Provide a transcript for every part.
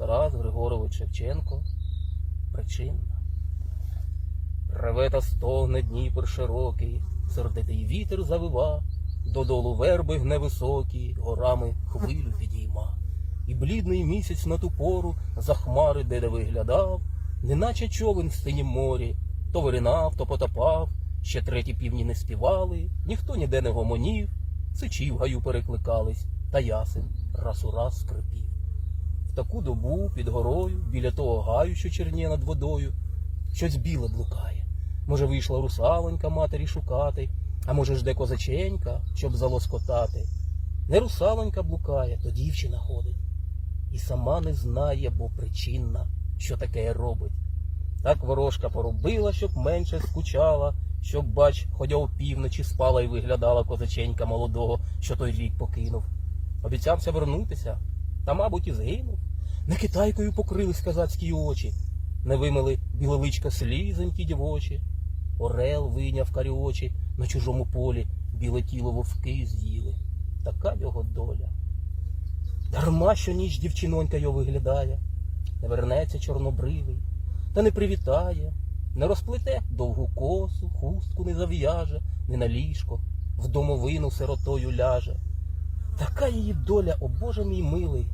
Тарас Григорович Шевченко. Причинна. Реве та стогне Дніпр широкий, сердитий вітер завива, додолу верби гне високі, горами хвилю підійма. І блідний місяць на ту пору за хмари де де виглядав, неначе човен в синім морі, то виринав, то потопав, ще треті півні не співали, ніхто ніде не гомонів, сичі в гаю перекликались, та ясен раз у раз скрипів. В таку добу під горою, біля того гаю, що черніє над водою, щось біле блукає. Може, вийшла русалонька матері шукати, а може ж де козаченька, щоб залоскотати. Не русалонька блукає, то дівчина ходить. І сама не знає, бо причинна, що таке робить. Так ворожка поробила, щоб менше скучала, щоб, бач, ходя опівночі спала і виглядала козаченька молодого, що той рік покинув. Обіцявся вернутися, та, мабуть, і згинув. Не китайкою покрились казацькі очі, не вимили білоличка слізонькі дівочі. Орел вийняв карі очі на чужому полі, біле тіло вовки з'їли. Така його доля. Дарма що ніч дівчинонька його виглядає, не вернеться чорнобривий, та не привітає, не розплете довгу косу, хустку не зав'яже, не на ліжко, в домовину сиротою ляже. Така її доля, о Боже мій милий.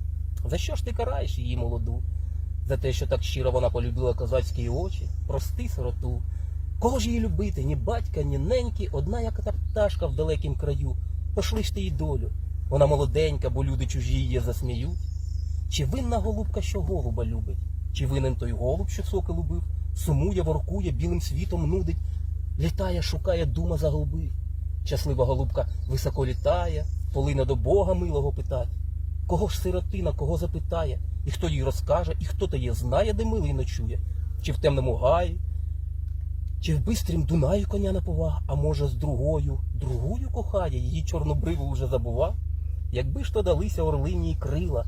За що ж ти караєш її молоду? За те, що так щиро вона полюбила козацькі очі, прости сироту. Кого ж її любити, ні батька, ні неньки, одна яка та пташка в далекім краю. Пошли ж ти її долю. Вона молоденька, бо люди чужі її засміють. Чи винна голубка, що голуба любить? Чи винен той голуб, що соки любив? Сумує, воркує, білим світом нудить, літає, шукає, дума загубив. Щаслива голубка високо літає, полине до Бога милого питать. Кого ж сиротина, кого запитає, і хто їй розкаже, і хто то її знає, де милий ночує, чи в темному гаї, чи в бистрім Дунаї коня напова, а може з другою, другою кохає, її чорнобриву вже забува. Якби ж то далися орлині й крила,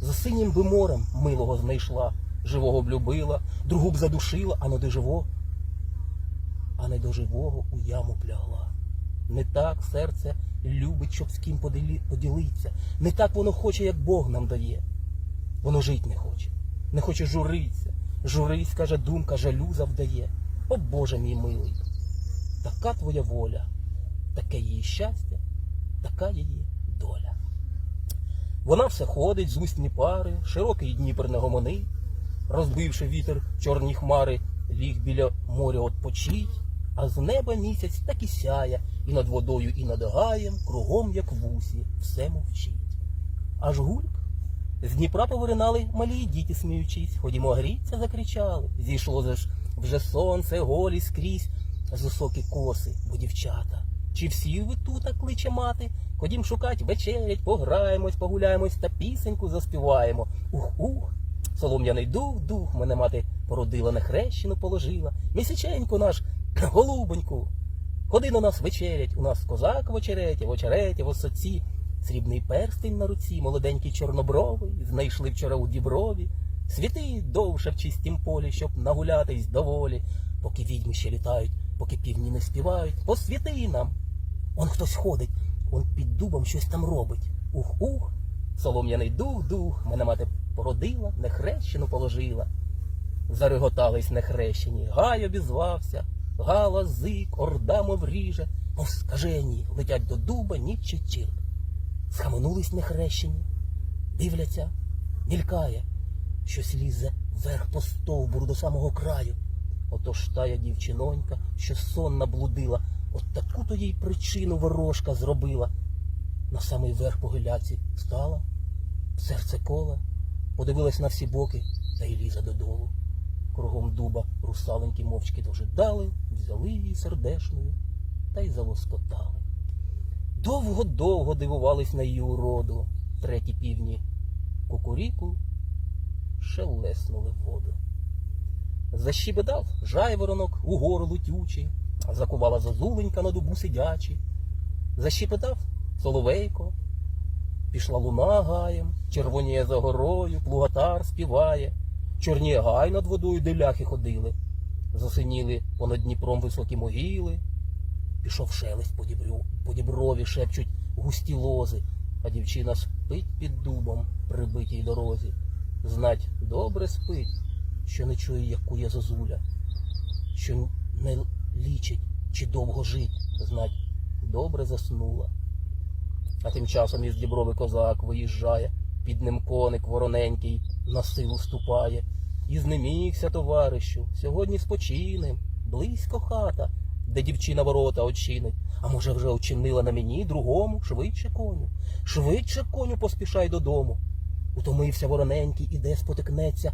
за синім би морем милого знайшла, живого б любила, другу б задушила, а не до живого, а не до живого у яму плягла. Не так серце любить, щоб з ким поділиться. Не так воно хоче, як Бог нам дає. Воно жить не хоче, не хоче журиться. Журись, каже, думка, жалю завдає. О Боже мій милий, така твоя воля, таке її щастя, така її доля. Вона все ходить з устні пари, широкий Дніпр не гомонить, розбивши вітер чорні хмари, ліг біля моря отпочить, а з неба місяць так і сяє, і над водою, і над гаєм, кругом, як в усі, все мовчить. Аж гульк. З Дніпра повиринали малі діти, сміючись, ходімо гріться, закричали. Зійшло же ж вже сонце, голі скрізь, з високі коси, бо дівчата. Чи всі ви тут кличе мати? Ходім шукать вечерять, пограємось, погуляємось та пісеньку заспіваємо. Ух-ух, солом'яний дух, дух, мене мати породила, на хрещину положила. Місяченько наш, голубоньку, ходи на нас вечерять, у нас козак в очереті, в очереті, в осоці. Срібний перстень на руці, молоденький чорнобровий, знайшли вчора у діброві. Світи довше в чистім полі, щоб нагулятись доволі, поки відьми ще літають, поки півні не співають. Посвіти нам. Он хтось ходить, он під дубом щось там робить. Ух-ух, солом'яний дух-дух, мене мати породила, нехрещену положила. Зареготались нехрещені, гай обізвався, гала, зик, орда мов ріже, мов скажені, летять до дуба, ніч чирк. Схаменулись нехрещені, дивляться, мількає, щось лізе вверх по стовбуру до самого краю. Отож тая дівчинонька, що сон наблудила, от таку то їй причину ворожка зробила. На самий верх погиляці стала, серце коле, подивилась на всі боки та й лізе додолу. Кругом дуба русаленькі мовчки дожидали, взяли її сердешною та й залоскотали. Довго-довго дивувались на її уроду. Треті півні кукуріку шелеснули воду. Защібедав жайворонок у гору летючий, закувала зазуленька на дубу сидячий. Защіпетав соловейко, пішла луна гаєм, червоніє за горою, плугатар співає, чорніє гай над водою, де ляхи ходили, засиніли понад Дніпром високі могили, Пішов шелест по, дібрю, по діброві, шепчуть густі лози, а дівчина спить під дубом, прибитій дорозі. знать добре спить, що не чує, як кує зозуля, що не лічить, чи довго жить, знать добре заснула. А тим часом із діброви козак виїжджає, під ним коник вороненький на силу ступає. І знемігся, товаришу, сьогодні спочинем, близько хата, де дівчина ворота очинить. А може вже очинила на мені другому, швидше коню, швидше коню поспішай додому. Утомився вороненький, іде спотикнеться,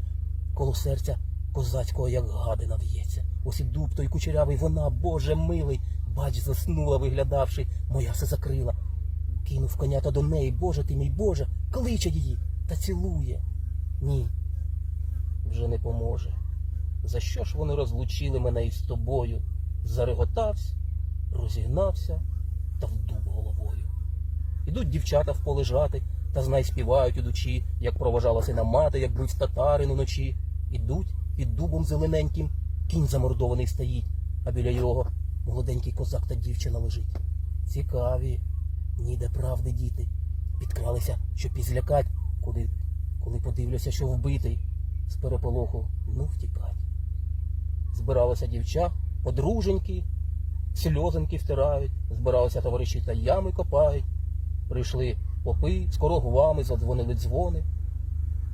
коло серця козацького, як гадина в'ється. Ось і дуб той кучерявий, вона, Боже милий, бач, заснула, виглядавши, моя все закрила. Кинув конята до неї, Боже ти мій Боже, кличе її та цілує. Ні, вже не поможе. За що ж вони розлучили мене із тобою? Зареготався, розігнався та в дуб головою. Ідуть дівчата в полежати, та знай співають ідучи, як проважала сина мати, як бив татарин уночі. Ідуть під дубом зелененьким, кінь замордований стоїть, а біля його молоденький козак та дівчина лежить. Цікаві, ніде правди діти. Підкралися, щоб підзлякать, куди, коли подивлюся, що вбитий, з переполоху, ну втікать. Збиралися дівча, подруженьки, сльозинки втирають, збиралися товариші та ями копають. Прийшли попи, з корогвами задзвонили дзвони,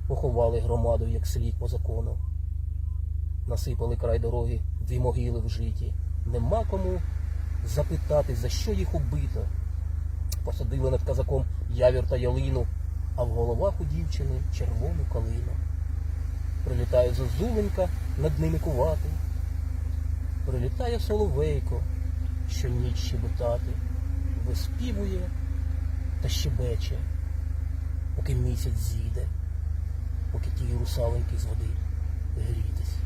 поховали громаду як слід по закону. Насипали край дороги дві могили в житті. Нема кому запитати, за що їх убито. Посадили над казаком явір та ялину, а в головах у дівчини червону калину. Прилітає зозуленька над ними кувати. Прилітає соловейко, що ніч щебетати, виспівує та щебече, поки місяць зійде, поки ті русаленьки з води гріти.